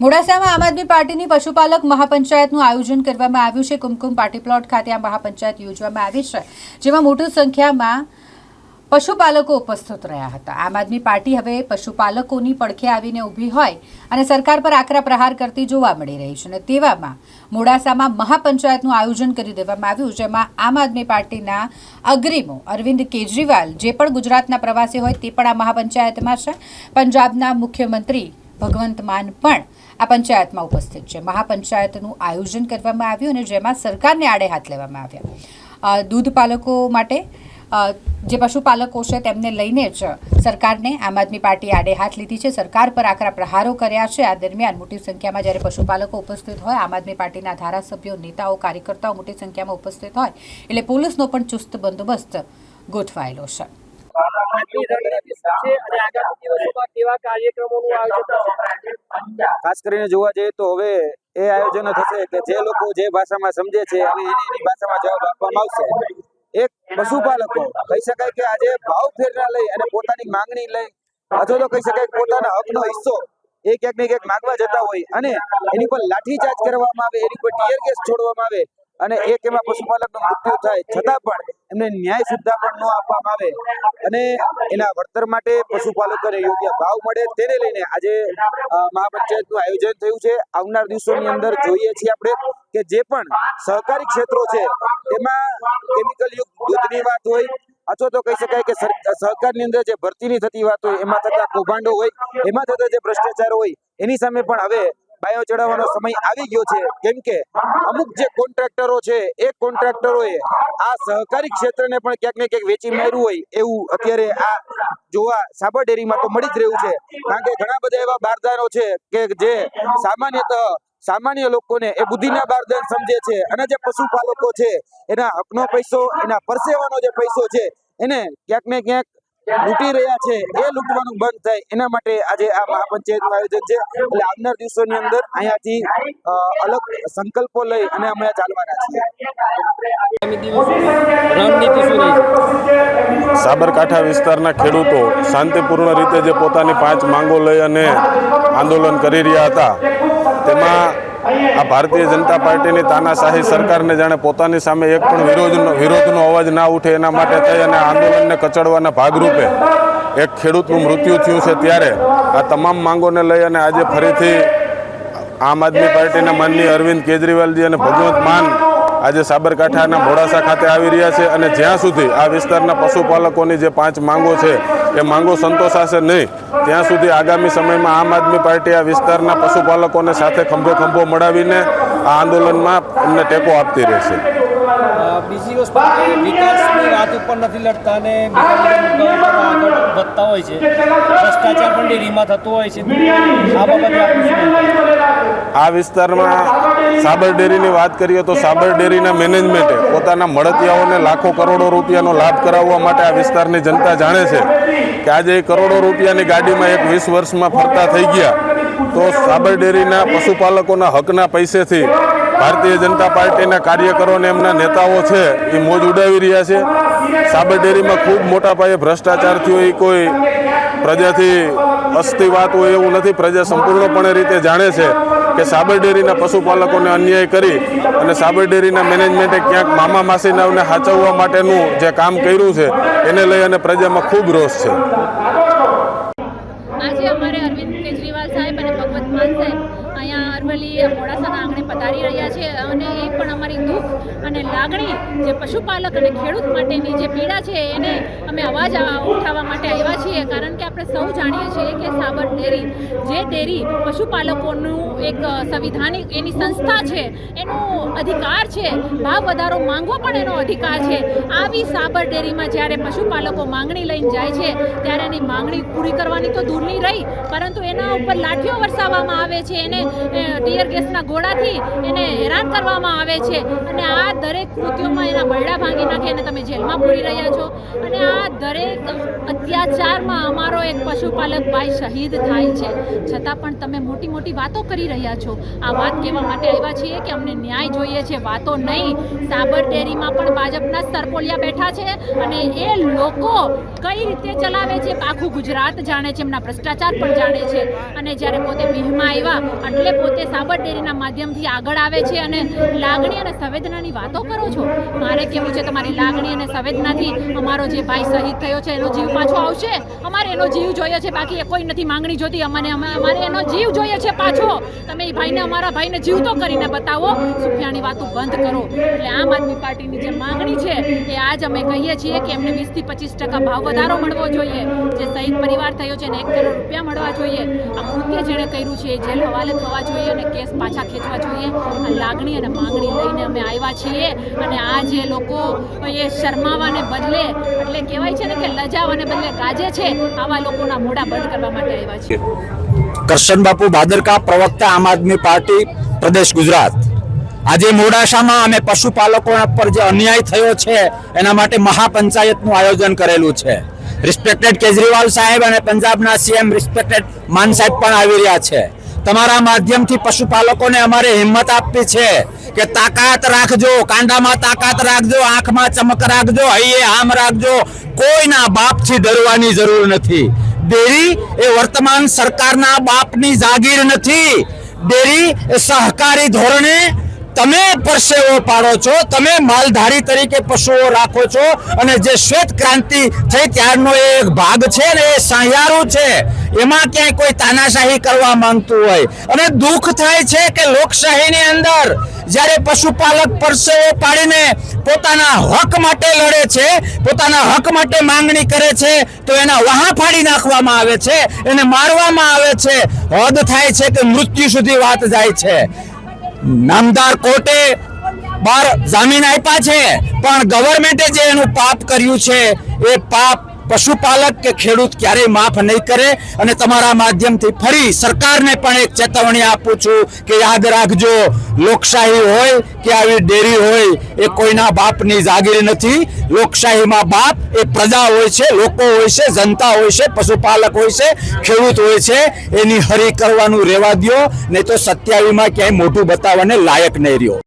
મોડાસામાં આમ આદમી પાર્ટીની પશુપાલક મહાપંચાયતનું આયોજન કરવામાં આવ્યું છે. કુમકુમ પાર્ટી પ્લોટ ખાતે આ મહાપંચાયત યોજવામાં આવી છે, જેમાં મોટી સંખ્યામાં પશુપાલકો ઉપસ્થિત રહ્યા હતા. આમ આદમી પાર્ટી હવે પશુપાલકોની પડખે આવીને ઊભી હોય અને સરકાર પર આકરા પ્રહાર કરતી જોવા મળી રહી છે અને તેવામાં મોડાસામાં મહાપંચાયતનું આયોજન કરી દેવામાં આવ્યું, જેમાં આમ આદમી પાર્ટીના અગ્રીમો અરવિંદ કેજરીવાલ, જે પણ ગુજરાતના પ્રવાસી હોય તે પણ આ મહાપંચાયતમાં છે. પંજાબના મુખ્યમંત્રી ભગવંત માન પણ આ પંચાયતમાં ઉપસ્થિત છે. મહાપંચાયતનું આયોજન કરવામાં આવ્યું અને જેમાં સરકારને આડે હાથ લેવામાં આવ્યા. દૂધ પાલકો માટે જે પશુપાલકો છે તેમને લઈને જ સરકારને આમ આદમી પાર્ટી આડે હાથ લીધી છે. સરકાર પર આકરા પ્રહારો કર્યા છે. આ દરમિયાન મોટી સંખ્યામાં જ્યારે પશુપાલકો ઉપસ્થિત હોય, આમ આદમી પાર્ટીના ધારાસભ્યો, નેતાઓ, કાર્યકર્તાઓ મોટી સંખ્યામાં ઉપસ્થિત હોય, એટલે પોલીસનો પણ ચુસ્ત બંદોબસ્ત ગોઠવાયેલો છે. ખાસ કરીને જોવા જઈએ તો હવે એ આયોજનો થશે કે જે લોકો જે ભાષામાં સમજે છે અને એની ભાષામાં જવાબ આપવામાં આવશે. એક પશુપાલકો કહી શકાય કે આજે ભાવ ફેરના લઈ અને પોતાની માંગણી લઈ અથવા તો કહી શકાય પોતાના હકનો હિસ્સો એ ક્યાંક ને ક્યાંક માગવા જતા હોય અને એની પર લાઠીચાર્જ કરવામાં આવે, એની પર ટીયર ગેસ છોડવામાં આવે અને એક એમાં પશુપાલકનું મૃત્યુ થાય, છતાં પણ એમને ન્યાય સુદ્ધા પણ ન આપવામાં આવે અને એના વળતર માટે પશુપાલકોને યોગ્ય ભાવ મળે તેને લઈને આજે મહાપંચાયતનું આયોજન થયું છે. આવનાર દિવસોની અંદર જોઈએ છીએ આપણે કે જે પણ સહકારી ક્ષેત્રો છે, તેમાં કેમિકલ યુક્ત દૂધની વાત હોય, અથવા તો કહી શકાય કે સહકારની અંદર જે ભરતીની થતી વાત હોય, એમાં થતા કૌભાંડો હોય, એમાં થતા જે ભ્રષ્ટાચાર હોય, એની સામે પણ હવે બાયો ચડાવવાનો સમય આવી ગયો છે. કેમ કે અમુક જે કોન્ટ્રાક્ટરો છે, એ કોન્ટ્રાક્ટરોએ આ સહકારી ક્ષેત્રને પણ ક્યાંક ને ક્યાંક વેચી માર્યું હોય એવું અત્યારે આ જોવા સાબર ડેરીમાં તો મળી જ રહ્યું છે. કારણ કે ઘણા બધા એવા બારદારો છે કે જે સામાન્યતઃ સામાન્ય લોકોને એ બુદ્ધિના બારદાન સમજે છે અને જે પશુપાલકો છે, એના હકનો પૈસો, એના પરસેવાનો જે પૈસો છે, એને ક્યાંક ને ક્યાંક લૂંટી રહ્યા છે. એ લૂંટવાનું બંધ થાય. એના માટે આજે આ મહાપંચાયતનું આયોજન છે. એટલે આવનાર દિવસોની અંદર અહીંયાથી અલગ સંકલ્પો લઈ અને અમે ચાલવાના છીએ. સાબરકાંઠા વિસ્તારના ખેડૂતો શાંતિપૂર્ણ રીતે જે પોતાની પાંચ માંગો લઈ અને આંદોલન કરી રહ્યા હતા તેમાં આ ભારતીય જનતા પાર્ટીની તાનાશાહી સરકારને જાણે પોતાની સામે એક પણ વિરોધનો વિરોધનો અવાજ ના ઉઠે એના માટે થઈ અને આંદોલનને કચડવાના ભાગરૂપે એક ખેડૂતનું મૃત્યુ થયું છે ત્યારે આ તમામ માંગોને લઈ અને આજે ફરીથી આમ આદમી પાર્ટીના માનની અરવિંદ કેજરીવાલજી અને ભગવંત માન આજે સાબરકાંઠાના મોડાસા ખાતે આવી રહ્યા છે અને જ્યાં સુધી આ વિસ્તારના પશુપાલકોની જે પાંચ માંગો છે એ માંગો સંતોષાશે નહીં. ત્યાં સુધી આગામી સમયમાં આમ આદમી પાર્ટી આ વિસ્તારના પશુપાલકોને સાથે ખંભે ખંભો મળાવીને આ આંદોલનમાં એમને ટેકો આપતી રહેશે. બીજી વસ્તુ વિકાસની વાત ઉપર નથી લડતા અને વધતા હોય છે. ભ્રષ્ટાચાર પણ ડેરીમાં થતો હોય છે. આ બાબતે? આ વિસ્તારમાં સાબર ડેરીની વાત કરીએ તો સાબર ડેરીના મેનેજમેન્ટે પોતાના મળતિયાઓને લાખો કરોડો રૂપિયાનો લાભ કરાવવા માટે આ વિસ્તારની જનતા જાણે છે. કે આજે કરોડો રૂપિયાની ગાડીમાં એક વીસ વર્ષમાં ફરતા થઈ ગયા, તો સાબર ડેરીના પશુપાલકોના હકના પૈસેથી ભારતીય જનતા પાર્ટીના કાર્યકરો અને એમના નેતાઓ છે એ મોજ ઉડાવી રહ્યા છે. સાબર ડેરીમાં ખૂબ મોટા પાયે ભ્રષ્ટાચાર થયો, એ કોઈ પ્રજાથી અસ્તી વાત હોય એવું નથી. પ્રજા સંપૂર્ણપણે રીતે જાણે છે. કે સાબર ડેરીના પશુપાલકોને અન્યાય કરી અને સાબર ડેરીના મેનેજમેન્ટે ક્યાંક મામા માસીનાઓને સાચવવા માટેનું જે કામ કર્યું છે, એને લઈ અને પ્રજામાં ખૂબ રોષ છે. આજે અમારે અરવિંદ કેજરીવાલ સાહેબ અને ભગવત માન સાહેબ અહીંયા અરવલ્લી મોડાસાના આંગણે પધારી રહ્યા છે અને એ પણ અમારી દુઃખ અને લાગણી જે પશુપાલક અને ખેડૂત માટેની જે પીડા છે એને અમે અવાજ ઉઠાવવા માટે આવ્યા છીએ. કારણ કે આપણે સૌ જાણીએ છીએ કે સાબર ડેરી, જે ડેરી પશુપાલકોનું એક સંવિધાનિક એની સંસ્થા છે, એનો અધિકાર છે, ભાવ વધારો માંગવો પણ એનો અધિકાર છે. આવી સાબર ડેરીમાં જ્યારે પશુપાલકો માંગણી લઈને જાય છે, ત્યારે એની માંગણી પૂરી કરવાની તો દૂરની રહી, પરંતુ એના ઉપર લાઠીઓ વરસાવવામાં આવે છે, એને ટીયર ગેસના ગોળાથી એને હેરાન કરવામાં આવે છે. અને આ દરેક કૃત્યોમાં એના બરડા ભાંગી નાખી અને તમે જેલમાં પૂરી રહ્યા છો. અને આ દરેક અત્યાચારમાં અમારો એક પશુપાલક ભાઈ શહીદ થાય છે. છતાં પણ તમે મોટી મોટી વાતો કરી રહ્યા છો. આ વાત કહેવા માટે આવ્યા છીએ કે અમને ન્યાય જોઈએ છે, વાતો નહીં. સાબર ડેરીમાં પણ ભાજપના સરપોલિયા બેઠા છે અને એ લોકો કઈ રીતે ચલાવે છે આખું ગુજરાત જાણે છે, એમના ભ્રષ્ટાચાર પણ જાણે છે. અને જ્યારે પોતે બિહમાં આવ્યા એટલે પોતે સાબર ડેરીના માધ્યમથી આગળ આવે છે અને લાગણી અને સંવેદનાની વાતો કરો છો? મારે કેવું છે તમારી લાગણી અને સંવેદનાથી? અમારો જે ભાઈ શહીદ થયો છે, એનો જીવ પાછો આવશે? અમારે એનો જીવ જોઈએ છે, બાકી એ કોઈ નથી માંગણી જોતી. અમને અમે- અમારે એનો જીવ જોઈએ છે પાછો. તમે એ ભાઈને, અમારા ભાઈને જીવતો કરીને બતાવો. સુફિયાની વાતો બંધ કરો. એટલે આમ આદમી પાર્ટીની જે માંગણી છે, એ આજ અમે કહીએ છીએ કે એમને વીસથી પચીસ ટકા ભાવ વધારો મળવો જોઈએ. જે શહીદ પરિવાર થયો છે, એને એક કરોડ રૂપિયા મળવા જોઈએ. આ કૃત્ય જેણે કર્યું છે, એ જેલ હવાલે થવા જોઈએ અને કેસ પાછા ખેંચવા જોઈએ. લાગણી અને માંગણી લઈને અમે આવ્યા છીએ અને આ જે લોકો એ શરમાવાને બદલે, એટલે કહેવાય છે ને કે લજાવાને બદલે ગાજે છે, આવા લોકોના મોઢા બંધ કરવા માટે આવ્યા છીએ. કરશન બાપુ ભાદરકા પ્રવક્તા આમ આદમી પાર્ટી, પ્રદેશ ગુજરાત. આજે મોડાસામાં અમે પશુપાલકોના પર જે અન્યાય થયો છે, એના માટે મહાપંચાયતનું આયોજન કરેલું છે. રિસ્પેક્ટેડ કેજરીવાલ સાહેબ અને પંજાબના સીએમ રિસ્પેક્ટેડ માન સાહેબ પણ આવી રહ્યા છે. તમારા માધ્યમથી પશુપાલકોને અમારે હિંમત આપવી છે કે તાકાત રાખજો, કાંડામાં તાકાત રાખજો, આંખમાં ચમક રાખજો, હૈયે આમ રાખજો. કોઈના બાપથી ડરવાની જરૂર નથી. ડેરી એ વર્તમાન સરકારના બાપની જાગીર નથી. ડેરી એ સહકારી ધોરણે તમે પરસેવો પાડો છો, તમે માલધારી તરીકે પશુઓ રાખો છો અને જે શ્વેત ક્રાંતિ થઈ ત્યારનો એક ભાગ છે ને એ સહિયારું છે. એમાં ક્યાંય કોઈ તાનાશાહી કરવા માંગતું હોય. અને દુઃખ થાય છે કે લોકશાહીની અંદર જ્યારે પશુપાલક પરસેવો પાડીને પોતાના હક માટે લડે છે, પોતાના હક માટે માંગણી કરે છે, તો એના વહા ફાડી નાખવામાં આવે છે, એને મારવામાં આવે છે. હદ થાય છે કે મૃત્યુ સુધી વાત જાય છે. નામદાર કોર્ટે બાર જામીન આપ્યા છે, પણ ગવર્મેન્ટે જે એનું પાપ કર્યું છે, એ પાપ પશુપાલક કે ખેડૂત ક્યારેય માફ નહીં કરે અને તમારા માધ્યમથી ફરી સરકારને પણ એક ચેતવણી આપું છું કે યાદ રાખજો, લોકશાહી હોય કે આવી ડેરી હોય, એ કોઈના બાપની જાગીર નથી. લોકશાહીમાં બાપ એ પ્રજા હોય છે, લોકો હોય છે, જનતા હોય છે, પશુપાલક હોય છે, ખેડૂત હોય છે, એની હરી કરવાનું રહેવા દ્યો, નહીં તો સત્યાવીમાં ક્યાંય મોટું બતાવવાને લાયક નહીં રહ્યો.